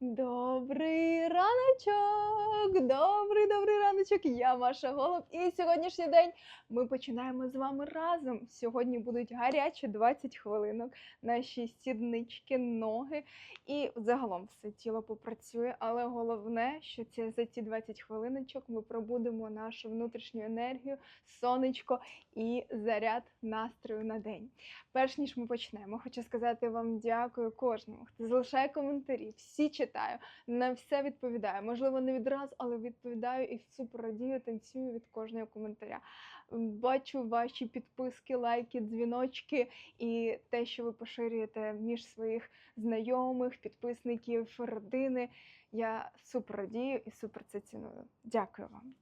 Добрий раночок! Добрий добрий раночок! Я Маша Голуб. І сьогоднішній день ми починаємо з вами разом. Сьогодні будуть гарячі 20 хвилинок, наші сіднички, ноги і загалом все тіло попрацює. Але головне, що це за ці 20 хвилиночок ми пробудемо нашу внутрішню енергію, сонечко і заряд настрою на день. Перш ніж ми почнемо, хочу сказати вам дякую кожному, хто залишає коментарі, всі читаю, на все відповідаю. Можливо, не відразу, але відповідаю і супер радію, танцюю від кожного коментаря. Бачу ваші підписки, лайки, дзвіночки і те, що ви поширюєте між своїх знайомих, підписників, родини. Я супер радію і супер це ціную. Дякую вам.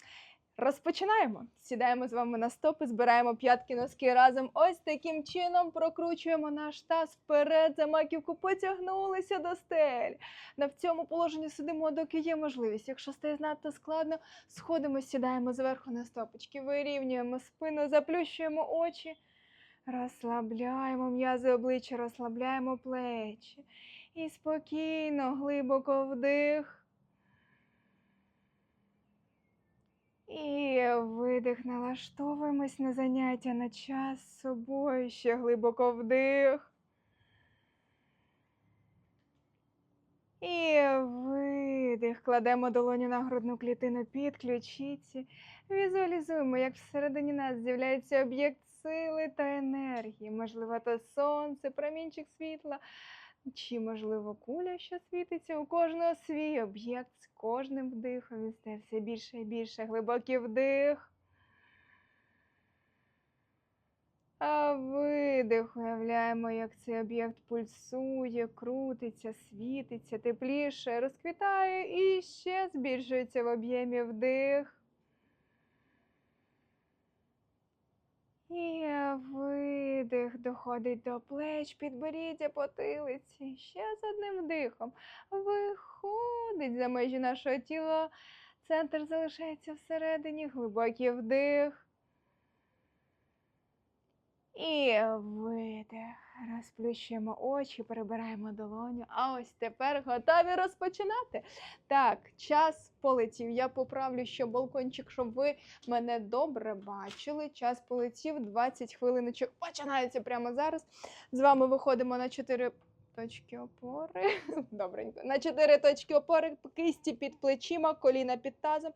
Розпочинаємо. Сідаємо з вами на стопи, збираємо п'ятки носки разом. Ось таким чином прокручуємо наш таз вперед, за маківку потягнулися до стель. На в цьому положенні сидимо, доки є можливість. Якщо стає надто складно, сходимо, сідаємо зверху на стопочки, вирівнюємо спину, заплющуємо очі, розслабляємо м'язи обличчя, розслабляємо плечі. І спокійно, глибоко вдих. І видих, налаштовуємось на заняття на час з собою. Ще глибоко вдих. І видих. Кладемо долоню на грудну клітину під ключиці. Візуалізуємо, як всередині нас з'являється об'єкт сили та енергії. Можливо, то сонце, промінчик світла, чи, можливо, куля, що світиться. У кожного свій об'єкт з кожним вдихом він стає все більше і більше. Глибокий вдих. А видих уявляємо, як цей об'єкт пульсує, крутиться, світиться, тепліше, розквітає і ще збільшується в об'ємі вдих. І видих доходить до плеч, підборіддя, потилиці. Ще з одним вдихом. Виходить за межі нашого тіла. Центр залишається всередині, глибокий вдих. І видих. Розплющуємо очі, перебираємо долоню. А ось тепер готові розпочинати. Так, час полетів. Я поправлю ще балкончик, щоб ви мене добре бачили. Час полетів 20 хвилиночок. Починається прямо зараз. З вами виходимо на 4 точки опори. Добренько. На 4 точки опори, кисті під плечима, коліна під тазом.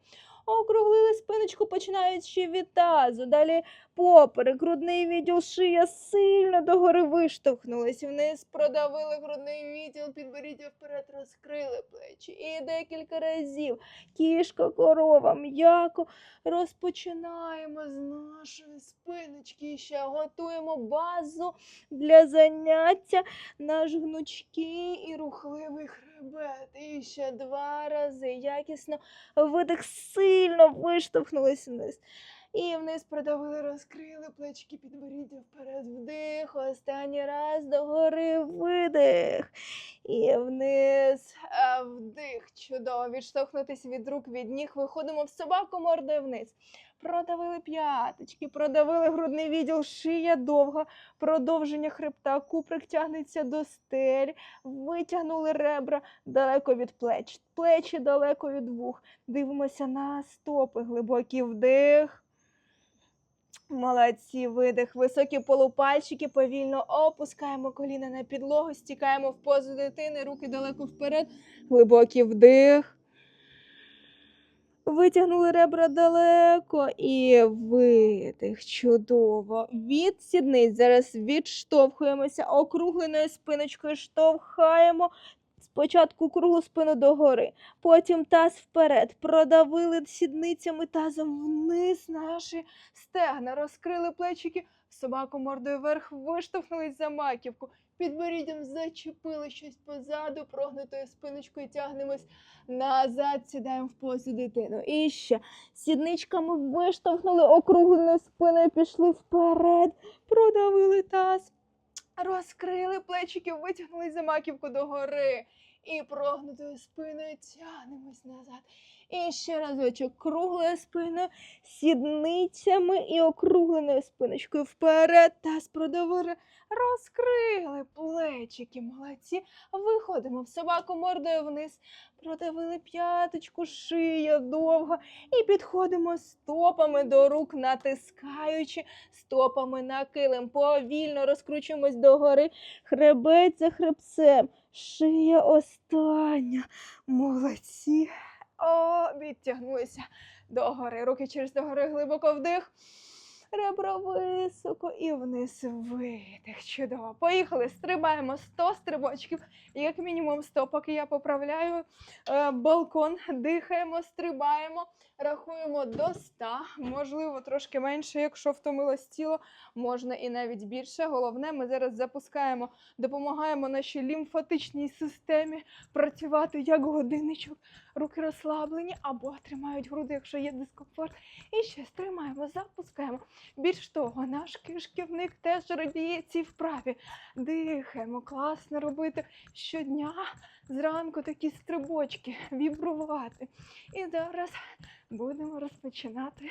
Округлили спиночку, починаючи від тазу. Далі поперек, грудний відділ, шия сильно догори виштовхнулись. Вниз продавили грудний відділ, підборіддя вперед, розкрили плечі. І декілька разів. Кішка, корова, м'яко. Розпочинаємо з нашої спиночки. І ще готуємо базу для заняття. Наш гнучкий і рухливий хребет. І ще два рази. Якісно видих сильно виштовхнулись вниз. І вниз продавили, розкрили плечки, підборіддя вперед, вдих. Останній раз догори видих. І вниз, а, вдих. Чудово. Відштовхнутися від рук, від ніг. Виходимо в собаку мордою вниз. Продавили п'яточки, продавили грудний відділ, шия довга, продовження хребта, куприк тягнеться до стель, витягнули ребра далеко від плеч, плечі далеко від вух. Дивимося на стопи, глибокий вдих. Молодці, видих. Високі полупальчики, повільно опускаємо коліна на підлогу, стікаємо в позу дитини, руки далеко вперед, глибокий вдих. Витягнули ребра далеко і видих. Чудово. Від сідниць зараз відштовхуємося, округленою спиночкою штовхаємо. Спочатку круглу спину догори, потім таз вперед. Продавили сідницями тазом вниз наші стегна, розкрили плечики, собаку мордою вверх, виштовхнулись за маківку. Підборіддям зачепили щось позаду, прогнутою спиночкою тягнемось назад, сідаємо в позу дитину. І ще сідничками виштовхнули округленою спиною, пішли вперед, продавили таз, розкрили плечики, витягнули за маківку догори. І прогнутою спиною тягнемось назад. І ще разочок круглою спиною, сідницями і округленою спиночкою вперед. Таз продовжує. Розкрили плечики, молодці. Виходимо в собаку мордою вниз. Продавили п'яточку, шия довга. І підходимо стопами до рук, натискаючи стопами на килим. Повільно розкручуємось догори. Хребець за хребцем. Шия остання. Молодці. О, відтягнулися догори. Руки через догори глибоко вдих. Ребра високо і вниз видих. Чудово. Поїхали. Стрибаємо 100 стрибочків, як мінімум 100, поки я поправляю е, балкон. Дихаємо, стрибаємо, рахуємо до 100, можливо, трошки менше, якщо втомилось тіло, можна і навіть більше. Головне, ми зараз запускаємо, допомагаємо нашій лімфатичній системі працювати як годинничок. Руки розслаблені або тримають груди, якщо є дискомфорт. І ще стримаємо, запускаємо. Більш того, наш кишківник теж радіє цій вправі. Дихаємо, класно робити щодня зранку такі стрибочки, вібрувати. І зараз будемо розпочинати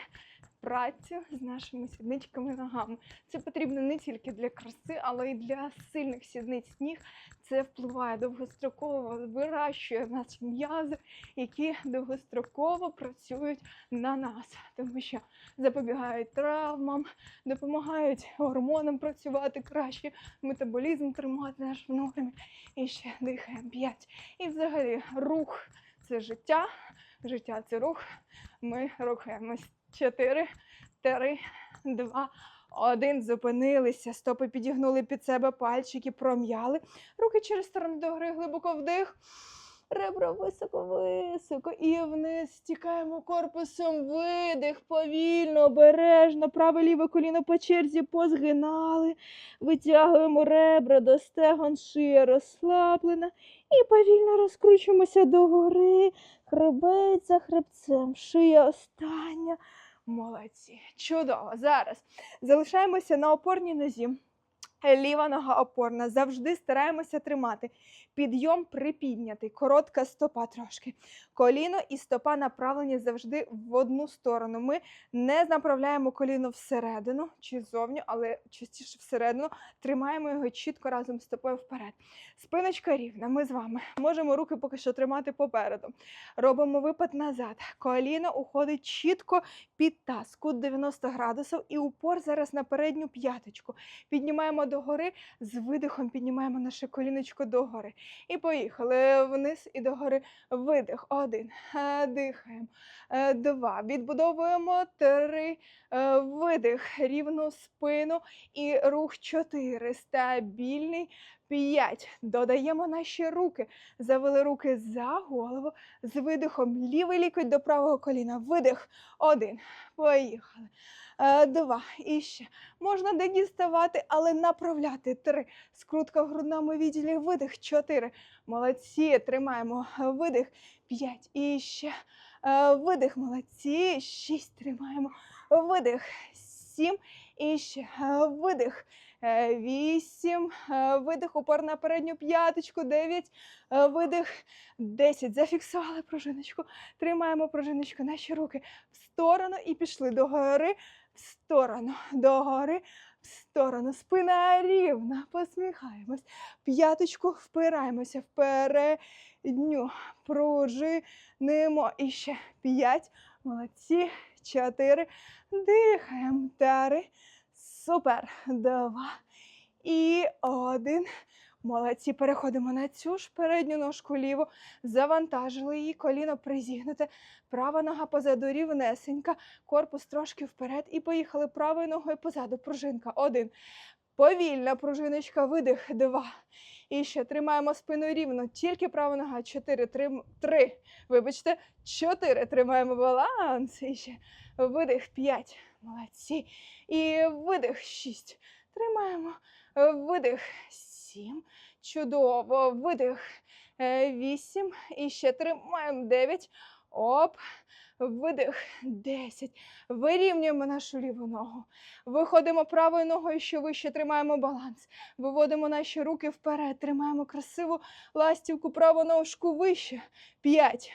працю з нашими сідничками ногами. Це потрібно не тільки для краси, але й для сильних сідниць ніг. Це впливає довгостроково, вирощує наші м'язи, які довгостроково працюють на нас, тому що запобігають травмам, допомагають гормонам працювати краще, метаболізм тримати наш в нормі. І ще дихаємо 5. І взагалі рух це життя, життя це рух. Ми рухаємось. 4, 3, 2, 1. Зупинилися. Стопи підігнули під себе пальчики, пром'яли. Руки через сторону догори, глибоко вдих. Ребра високо, високо. І вниз стікаємо корпусом. Видих, повільно, обережно. Праве ліве коліно по черзі позгинали. Витягуємо ребра до стегон, шия розслаблена. І повільно розкручуємося догори. Хребець за хребцем, шия остання. Молодці. Чудово. Зараз залишаємося на опорній нозі. Ліва нога опорна. Завжди стараємося тримати. Підйом припіднятий, коротка стопа трошки. Коліно і стопа направлені завжди в одну сторону. Ми не направляємо коліно всередину чи ззовню, але частіше всередину. Тримаємо його чітко разом з стопою вперед. Спиночка рівна. Ми з вами можемо руки поки що тримати попереду. Робимо випад назад. Коліно уходить чітко під таз, кут 90 градусів, і упор зараз на передню п'яточку. Піднімаємо догори, з видихом піднімаємо наше коліночко догори. І поїхали вниз і догори. Видих. Один. Е, Дихаємо. Е, Два. Відбудовуємо три. Е, Видих. Рівну спину. І рух чотири. Стабільний. П'ять. Додаємо наші руки. Завели руки за голову. З видихом. Лівий лікоть до правого коліна. Видих. Один. Поїхали. Е, Два. І ще. Можна де діставати, але направляти. Три. Скрутка в грудному відділі. Видих. Чотири. Молодці. Тримаємо. Видих. П'ять. І ще. Е, Видих. Молодці. Шість. Тримаємо. Видих. Сім. І ще. Е, Видих. Е, Вісім. Е, Видих. Упор на передню п'яточку. Дев'ять. Е, Видих. Десять. Зафіксували пружиночку. Тримаємо пружиночку. Наші руки в сторону і пішли догори, в сторону, догори, в сторону. Спина рівна. Посміхаємось. П'яточку впираємося впередню. Пружинимо. І ще п'ять. Молодці. Чотири. Дихаємо. Три. Супер. Два. І один. Молодці. Переходимо на цю ж передню ножку ліву. Завантажили її. Коліно призігнуте. Права нога позаду рівнесенька. Корпус трошки вперед. І поїхали правою ногою позаду. Пружинка. Один. Повільна пружиночка. Видих. Два. І ще тримаємо спину рівно. Тільки права нога. Чотири. Три. Три. Вибачте. Чотири. Тримаємо баланс. І ще видих. П'ять. Молодці. І видих. Шість. Тримаємо. Видих. Сім. Чудово. Видих. Е, Вісім. І ще тримаємо. Дев'ять. Оп. Видих. Десять. Вирівнюємо нашу ліву ногу. Виходимо правою ногою, ще вище тримаємо баланс. Виводимо наші руки вперед. Тримаємо красиву ластівку, праву ножку вище. П'ять.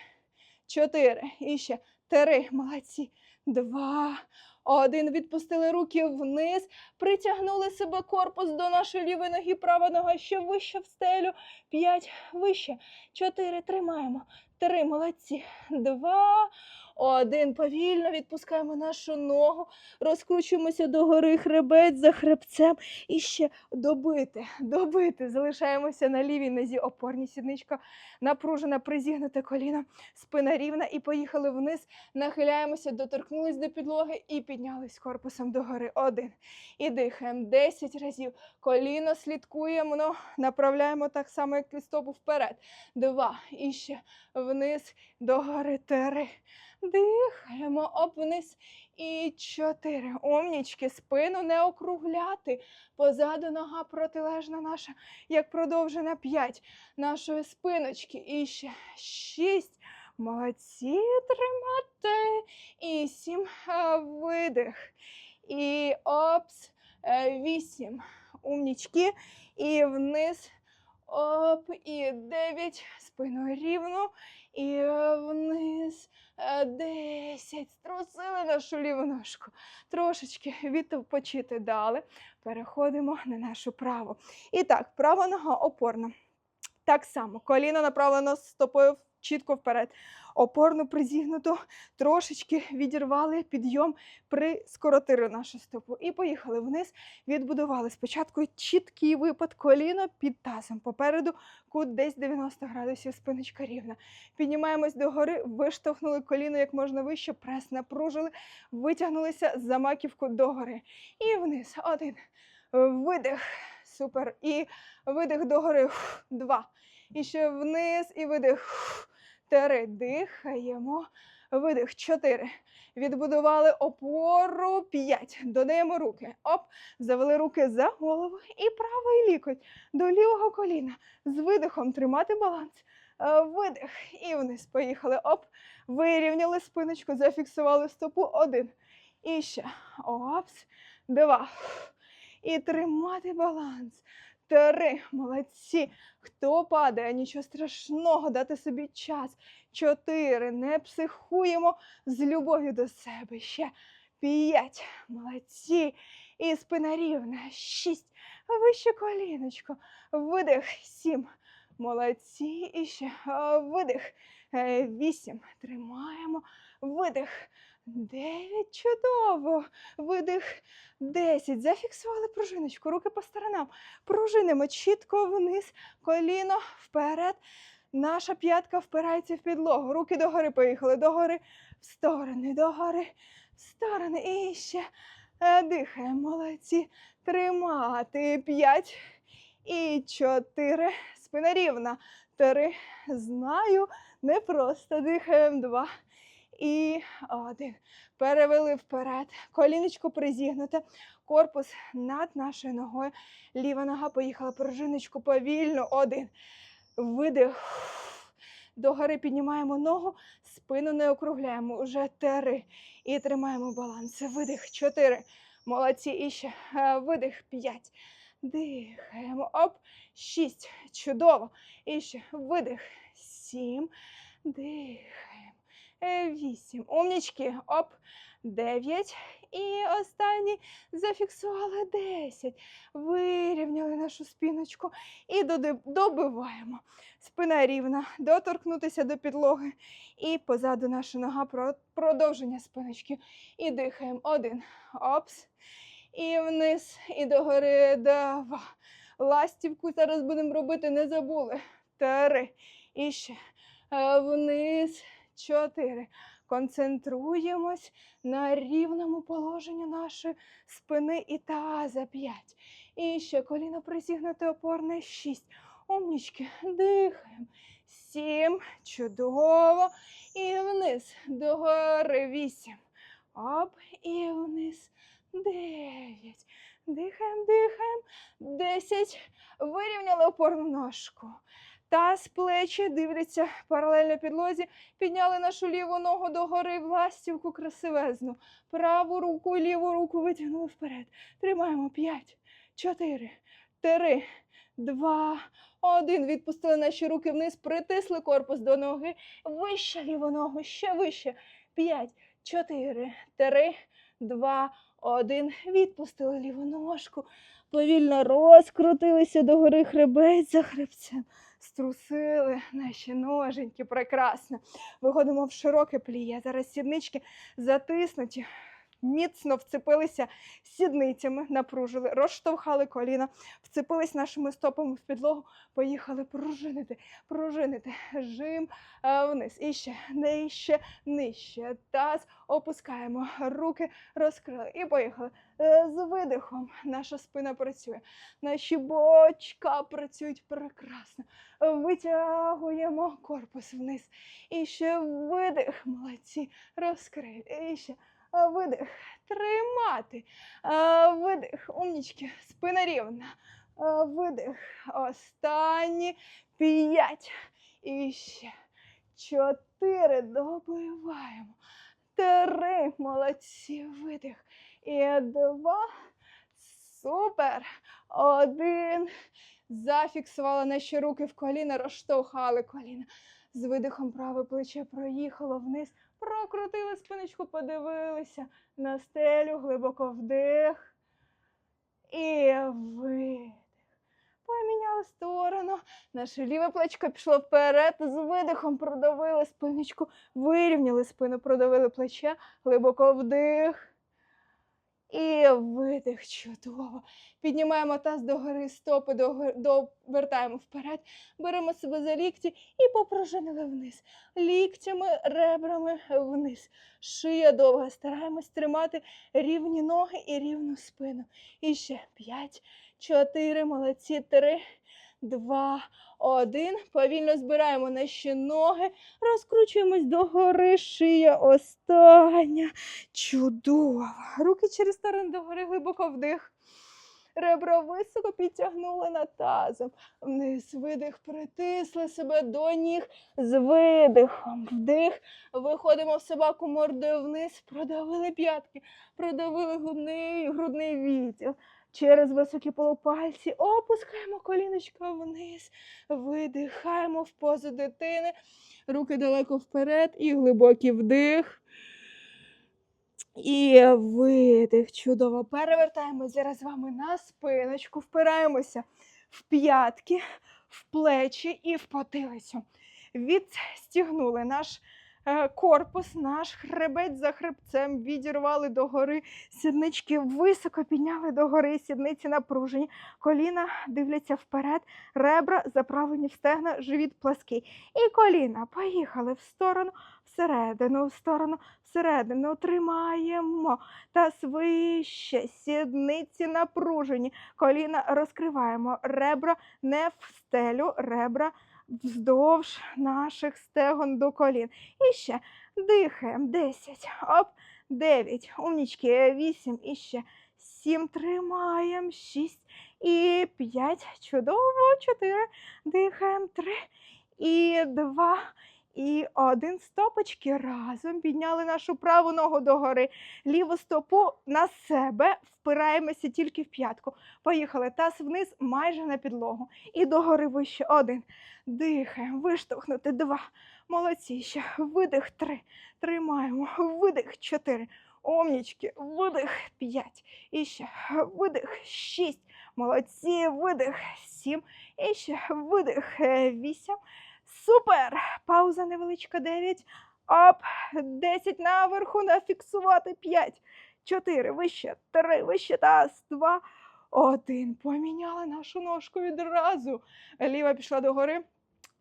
Чотири. І ще три. Молодці. Два. Один. Відпустили руки вниз. Притягнули себе корпус до нашої лівої ноги, права нога ще вище в стелю. П'ять, вище. Чотири. Тримаємо. Три. Молодці. Два. Один. Повільно відпускаємо нашу ногу. Розкручуємося догори хребець за хребцем. І ще добити, добити. Залишаємося на лівій нозі. Опорні сідничка напружена, призігнуте коліно, спина рівна. І поїхали вниз. Нахиляємося, доторкнулись до підлоги і піднялись корпусом догори. Один. І дихаємо 10 разів. Коліно слідкуємо, ну, направляємо так само, як і стопу вперед. Два. І ще вниз, догори. Три. Дихаємо, оп, вниз. І чотири. Омнічки, спину не округляти. Позаду нога протилежна наша, як продовжена п'ять нашої спиночки. І ще шість. Молодці, тримати. І сім. Видих. І опс. Е, Вісім. Умнічки. І вниз. Оп. І дев'ять. Спиною рівно. І е, вниз. Е, Десять. Струсили нашу ліву ножку. Трошечки відпочити дали. Переходимо на нашу праву. І так, права нога опорна. Так само. Коліно направлено стопою чітко вперед. Опорно призігнуто, трошечки відірвали підйом, прискоротили нашу стопу. І поїхали вниз, відбудували спочатку чіткий випад коліна під тазом. Попереду кут десь 90 градусів, спиночка рівна. Піднімаємось догори, виштовхнули коліно як можна вище, прес напружили, витягнулися за маківку догори. І вниз. Один. Видих. Супер. І видих догори. Два. І ще вниз, і видих. Три. Дихаємо. Видих. Чотири. Відбудували опору. П'ять. Додаємо руки. Оп. Завели руки за голову. І правий лікоть до лівого коліна. З видихом тримати баланс. Е, Видих. І вниз. Поїхали. Оп. Вирівняли спиночку, зафіксували стопу. Один. І ще. Опс. Два. І тримати баланс. Три. Молодці. Хто падає? Нічого страшного, дати собі час. Чотири. Не психуємо з любов'ю до себе. Ще п'ять. Молодці. І спина рівна. Шість. Вище коліночко. Видих. Сім. Молодці. І ще видих. Е, Вісім. Тримаємо. Видих. Дев'ять. Чудово. Видих. Десять. Зафіксували пружиночку. Руки по сторонам. Пружинимо чітко вниз. Коліно вперед. Наша п'ятка впирається в підлогу. Руки догори поїхали. Догори, в сторони, догори, в сторони. І ще е, дихаємо. Молодці. Тримати. П'ять. І чотири. Спина рівна. Три. Знаю. Не просто дихаємо. Два. І один. Перевели вперед. Коліночко призігнуте. Корпус над нашою ногою. Ліва нога поїхала пружиночку повільно. Один. Видих. Догори піднімаємо ногу, спину не округляємо. Уже три. І тримаємо баланс. Видих. Чотири. Молодці. І ще. Е, Видих. П'ять. Дихаємо. Оп. Шість. Чудово. І ще. Видих. Сім. Дихаємо. Е, Вісім. Умнічки. Оп. Дев'ять. І останній зафіксували 10. Вирівняли нашу спіночку і добиваємо. Спина рівна, доторкнутися до підлоги. І позаду наша нога продовження спиночки. І дихаємо. Один. Опс. І вниз, і догори. Два. Ластівку зараз будемо робити, не забули. Три. І ще. Е, Вниз. Чотири. Концентруємось на рівному положенні нашої спини і таза. П'ять. І ще коліно присігнуте опорне. Шість. Умнічки. Дихаємо. Сім. Чудово. І вниз. Догори. Вісім. Оп. І вниз. Дев'ять. Дихаємо, дихаємо. Десять. Вирівняли опорну ножку. Таз, плечі дивляться паралельно підлозі. Підняли нашу ліву ногу догори в ластівку красивезну. Праву руку і ліву руку витягнули вперед. Тримаємо. П'ять, чотири, три, два, один. Відпустили наші руки вниз, притисли корпус до ноги. Вище ліву ногу, ще вище. П'ять, чотири, три, два, один. Відпустили ліву ножку. Повільно розкрутилися догори хребець за хребцем. Струсили наші ноженьки. Прекрасно. Виходимо в широке пліє. Зараз сіднички затиснуті. Міцно вцепилися сідницями, напружили, розштовхали коліна, вцепились нашими стопами в підлогу, поїхали пружинити, пружинити, жим е, вниз. І ще нижче, нижче. Таз опускаємо, руки розкрили і поїхали. Е, З видихом наша спина працює, наші бочка працюють прекрасно. Витягуємо корпус вниз. І ще видих, молодці, розкрили. І ще видих, тримати. Видих, умнічки, спина рівна. Видих. Останні п'ять. І ще чотири. Добиваємо. Три. Молодці. Видих. І два. Супер. Один. Зафіксували наші руки в коліна, розштовхали коліна. З видихом праве плече проїхало вниз, прокрутили спиночку, подивилися на стелю, глибоко вдих і видих. Поміняли сторону. Наше ліве плечко пішло вперед, з видихом продавили спиночку, вирівняли спину, продавили плече, глибоко вдих. І видих чудово. Піднімаємо таз догори, стопи довертаємо вперед, беремо себе за лікті і попружинили вниз. Ліктями, ребрами вниз. Шия довга. Стараємось тримати рівні ноги і рівну спину. І ще п'ять, чотири, молодці, три, два, один. Повільно збираємо наші ноги, розкручуємось догори, шия остання. Чудово. Руки через сторону догори, глибоко вдих. Ребра високо підтягнули над тазом. Вниз видих, притисли себе до ніг з видихом. Вдих. Виходимо в собаку мордою вниз, продавили п'ятки, продавили грудний, грудний відділ. Через високі полупальці опускаємо коліночка вниз, видихаємо в позу дитини. Руки далеко вперед і глибокий вдих. І видих. Чудово. Перевертаємось зараз з вами на спиночку, впираємося в п'ятки, в плечі і в потилицю. Відстігнули наш корпус, наш хребець за хребцем, відірвали догори, сіднички високо підняли догори, сідниці напружені, коліна дивляться вперед, ребра заправлені в стегна, живіт плаский. І коліна поїхали в сторону, всередину, в сторону, всередину. Тримаємо. Таз вище, сідниці напружені, коліна розкриваємо, ребра не в стелю, ребра вздовж наших стегон до колін. І ще дихаємо. 10, оп, 9, умнічки, 8, і ще 7, тримаємо, 6 і 5, чудово, 4, дихаємо, 3 і 2, і один стопочки разом підняли нашу праву ногу догори, ліву стопу на себе, впираємося тільки в п'ятку. Поїхали. Таз вниз майже на підлогу. І догори вище. Один. Дихаємо. Виштовхнути. Два. Молодці. Ще. Видих. Три. Тримаємо. Видих. Чотири. Омнічки. Видих. П'ять. І ще. Видих. Шість. Молодці. Видих. Сім. І ще. Видих. Вісім. Супер! Пауза невеличка 9. Оп, 10 наверху, нафіксувати 5, 4, вище, 3, вище, таз, 2, 1. Поміняли нашу ножку відразу. Ліва пішла догори,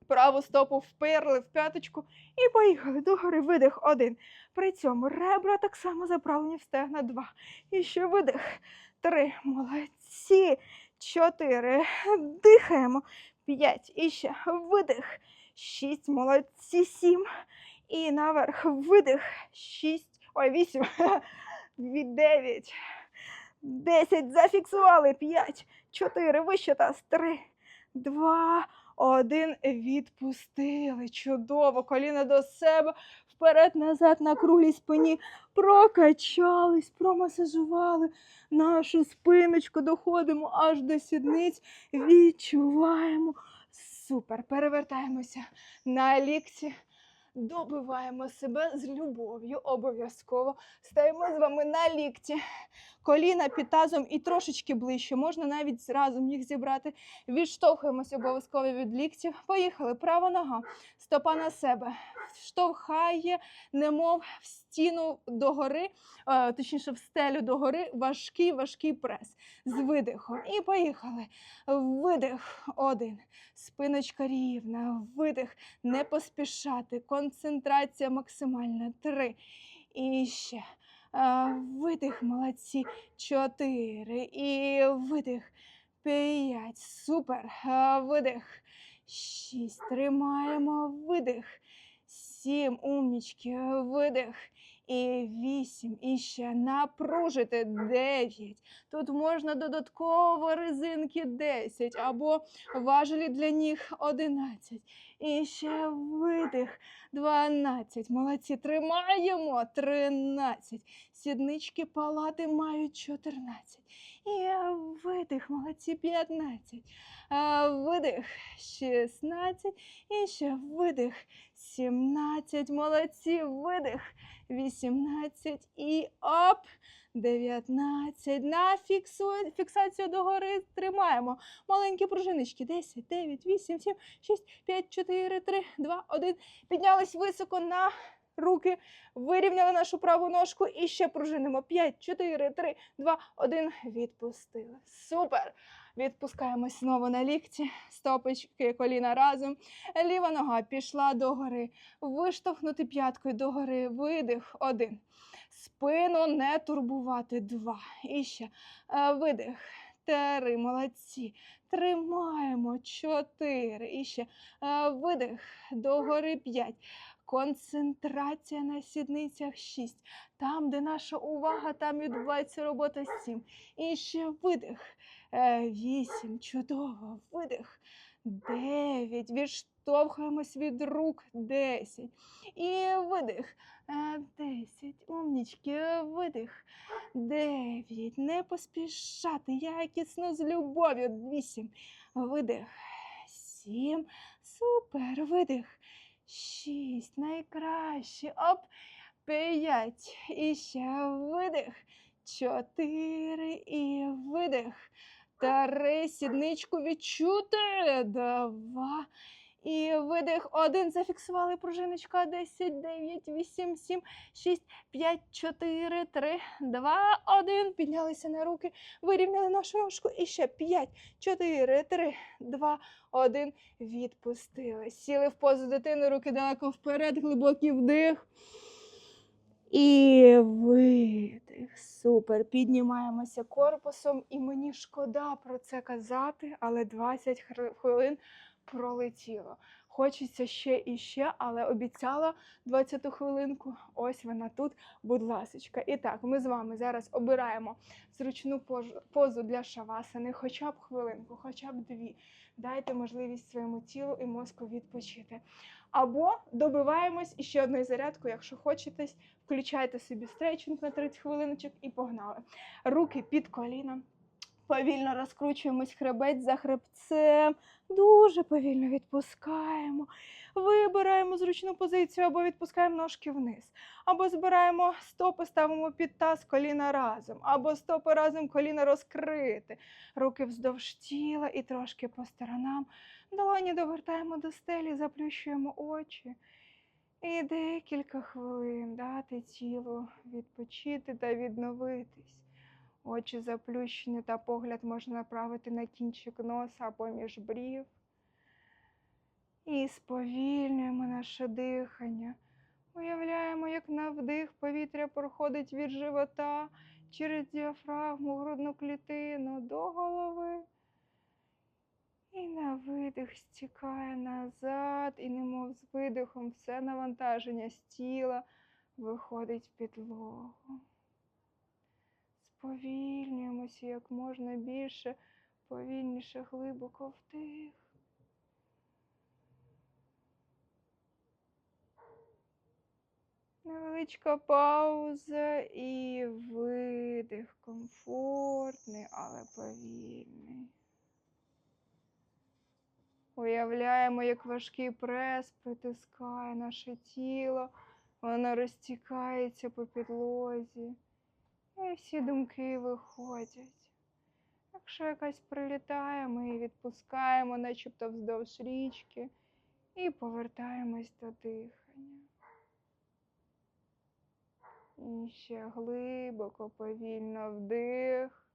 праву стопу вперли в п'яточку і поїхали догори. Видих 1. При цьому ребра так само заправлені в стегна 2. І ще видих 3. Молодці. 4. Дихаємо. 5. І ще видих. Шість, молодці, сім. І наверх видих. Шість. Ой, вісім. Від дев'ять. Десять. Зафіксували. П'ять. Чотири. Вище таз. Три. Два. один. Відпустили. Чудово. Коліна до себе. Вперед, назад на круглій спині. Прокачались, промасажували нашу спиночку. Доходимо аж до сідниць. Відчуваємо. Супер. Перевертаємося на лікті. Добиваємо себе з любов'ю, обов'язково. Стаємо з вами на лікті. Коліна під тазом і трошечки ближче. Можна навіть разом їх зібрати. Відштовхуємося обов'язково від ліктів. Поїхали. Права нога. Стопа на себе. Штовхає, немов в стіну догори, е, точніше, в стелю догори. Важкий, важкий прес. З видихом. І поїхали. Видих. Один. Спиночка рівна. Видих. Не поспішати. Концентрація максимальна. Три. І ще. Видих, молодці. Чотири. І видих. П'ять. Супер. Видих. Шість. Тримаємо. Видих. Сім. Умнічки. Видих. І вісім. І ще напружити. Дев'ять. Тут можна додатково резинки 10 або важелі для ніг 11. І ще видих 12. Молодці. Тримаємо 13. Сіднички палати мають 14. І видих, молодці 15. Видих 16. І ще видих 17. Молодці. Видих 18. І оп. 19. На фіксу... фіксацію догори тримаємо. Маленькі пружиночки. 10, 9, 8, 7, 6, 5, 4, 3, 2, 1. Піднялись високо на руки. Вирівняли нашу праву ножку і ще пружинимо. 5, 4, 3, 2, 1. Відпустили. Супер! Відпускаємось знову на лікті, стопочки, коліна разом. Ліва нога пішла догори. Виштовхнути п'яткою догори. Видих. Один. Спину не турбувати. Два. І ще е, видих. Три. Молодці. Тримаємо. Чотири. І ще е, видих. Догори п'ять. Концентрація на сідницях 6. Там, де наша увага, там відбувається робота 7. І ще видих. 8. Чудово. Видих. 9. Відштовхуємось від рук. 10. І видих. Е, 10. Умнічки. Видих. 9. Не поспішати. Якісно з любов'ю. 8. Видих. 7. Супер. Видих. Шість. Найкраще. Оп. П'ять. І ще видих. Чотири. І видих. Три. Сідничку відчути. Два. І видих. Один. Зафіксували пружиночка. Десять, дев'ять, вісім, сім, шість, п'ять, чотири, три, два, один. Піднялися на руки. Вирівняли нашу ножку. І ще п'ять, чотири, три, два, один. Відпустили. Сіли в позу дитини, руки далеко вперед, глибокий вдих. І видих. Супер. Піднімаємося корпусом. І мені шкода про це казати, але 20 хвилин пролетіло. Хочеться ще і ще, але обіцяла 20 хвилинку. Ось вона тут, будь ласочка. І так, ми з вами зараз обираємо зручну позу для шавасани, хоча б хвилинку, хоча б дві. Дайте можливість своєму тілу і мозку відпочити. Або добиваємось і ще одною зарядкою, якщо хочете, включайте собі стретчинг на 30 хвилиночок і погнали. Руки під коліном. Повільно розкручуємось хребець за хребцем. Дуже повільно відпускаємо. Вибираємо зручну позицію або відпускаємо ножки вниз. Або збираємо стопи, ставимо під таз, коліна разом, або стопи разом, коліна розкрити. Руки вздовж тіла і трошки по сторонам. Долоні довертаємо до стелі, заплющуємо очі. І декілька хвилин дати тілу відпочити та відновитись. Очі заплющені та погляд можна направити на кінчик носа або між брів. І сповільнюємо наше дихання. Уявляємо, як на вдих повітря проходить від живота через діафрагму, грудну клітину до голови. І на видих стікає назад, і немов з видихом все навантаження з тіла виходить в підлогу сповільнюємося як можна більше, повільніше, глибоко втих. Невеличка пауза і видих комфортний, але повільний. Уявляємо, як важкий прес притискає наше тіло, воно розтікається по підлозі і всі думки виходять. Якщо якась прилітає, ми її відпускаємо, начебто вздовж річки, і повертаємось до дихання. І ще глибоко, повільно вдих.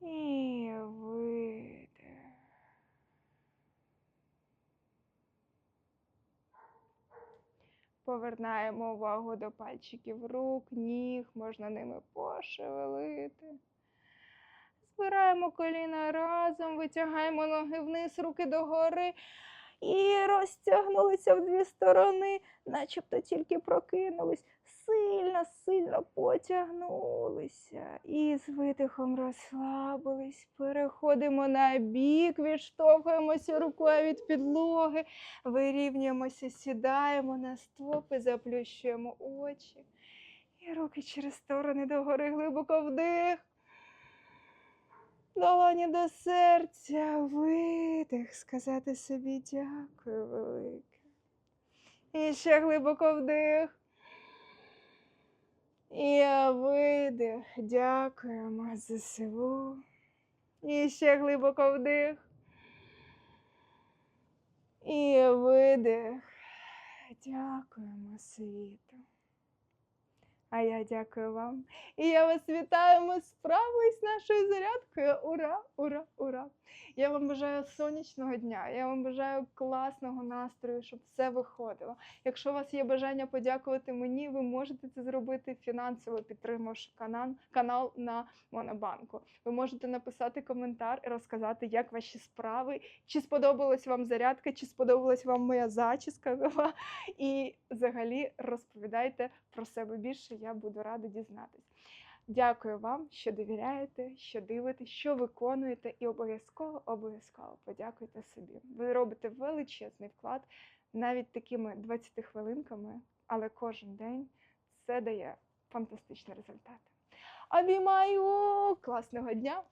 І видих. Повернаємо увагу до пальчиків рук, ніг, можна ними пошевелити. Збираємо коліна разом, витягаємо ноги вниз, руки догори і розтягнулися в дві сторони, начебто тільки прокинулись. Сильно, сильно потягнулися. І з видихом розслабились. Переходимо на бік, відштовхуємося рукою від підлоги, вирівнюємося, сідаємо на стопи, заплющуємо очі. І руки через сторони догори глибоко вдих. Долоні до серця, видих, сказати собі дякую велике. І ще глибоко вдих. І видих. Дякуємо ЗСУ. І ще глибоко вдих. І видих. Дякуємо світу. А я дякую вам. І я вас вітаю. Ми справились нашою зарядкою. Ура, ура, ура! Я вам бажаю сонячного дня. Я вам бажаю класного настрою, щоб все виходило. Якщо у вас є бажання подякувати мені, ви можете це зробити фінансово підтримавши канал, канал на Монобанку. Ви можете написати коментар і розказати, як ваші справи, чи сподобалась вам зарядка, чи сподобалась вам моя зачіска. І взагалі розповідайте про себе більше. Я буду рада дізнатись. Дякую вам, що довіряєте, що дивитесь, що виконуєте, і обов'язково, обов'язково подякуйте собі. Ви робите величезний вклад навіть такими 20 хвилинками, але кожен день це дає фантастичні результати. Обіймаю класного дня!